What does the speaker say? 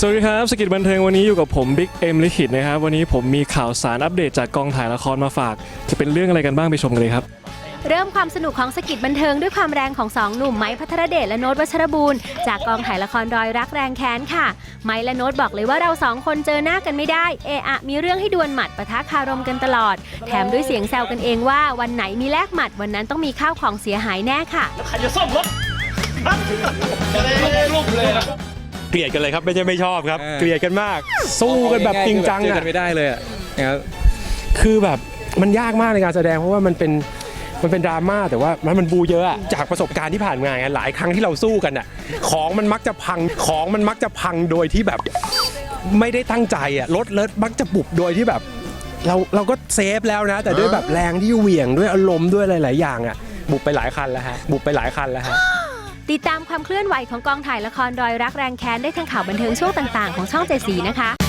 สวัสดีครับสกิจบันเทิงวันนี้อยู่กับผมบิ๊กเอ็มลิขิตนะครับวันนี้ผมมีข่าวสารอัปเดตจากกองถ่ายละครมาฝาก จะเป็นเรื่องอะไรกันบ้างไปชมกันเลยครับ เริ่มความสนุกของสกิจบันเทิงด้วยความแรงของสองหนุ่มไม้พัทรเดชและโน้ตวัชรบูรณ์จากกองถ่ายละครรอยรักแรงแค้นค่ะ ไม้และโน้ตบอกเลยว่าเราสองคนเจอหน้ากันไม่ได้ เอะอะมีเรื่องให้ดวลหมัดปะทะคารมกันตลอด แถมด้วยเสียงแซวกันเองว่าวันไหนมีแลกหมัดวันนั้นต้องมีข้าวของเสียหายแน่ค่ะเกลียดกันเลยครับไม่ใช่ไม่ชอบครับ เออ เกลียดกันมาก สู้กันแบบจริงจังเจออะกันไม่ได้เลยอะนะครับ คือแบบมันยากมากในการแสดงเพราะว่ามันเป็นมันเป็นดราม่าแต่ว่ามันมันบูเยอะอะจากประสบการณ์ที่ผ่านมาไงหลายครั้งที่เราสู้กันอะของมันมักจะพังของมันมักจะพังโดยที่แบบไม่ได้ตั้งใจอะรถเลิศมักจะบุบโดยที่แบบ เราเราก็เซฟแล้วนะ แต่ด้วยแบบแรงที่เหวี่ยงด้วยอารมณ์ด้วยหลาย ๆ อย่างอะบุบไปหลายคันแล้วฮะบุบไปหลายคันแล้วฮะ ติดตามความเคลื่อนไหวของกองถ่ายละครรอยรักแรงแค้นได้ทางข่าวบันเทิงช่วงต่างๆ ของช่องเจสีนะคะ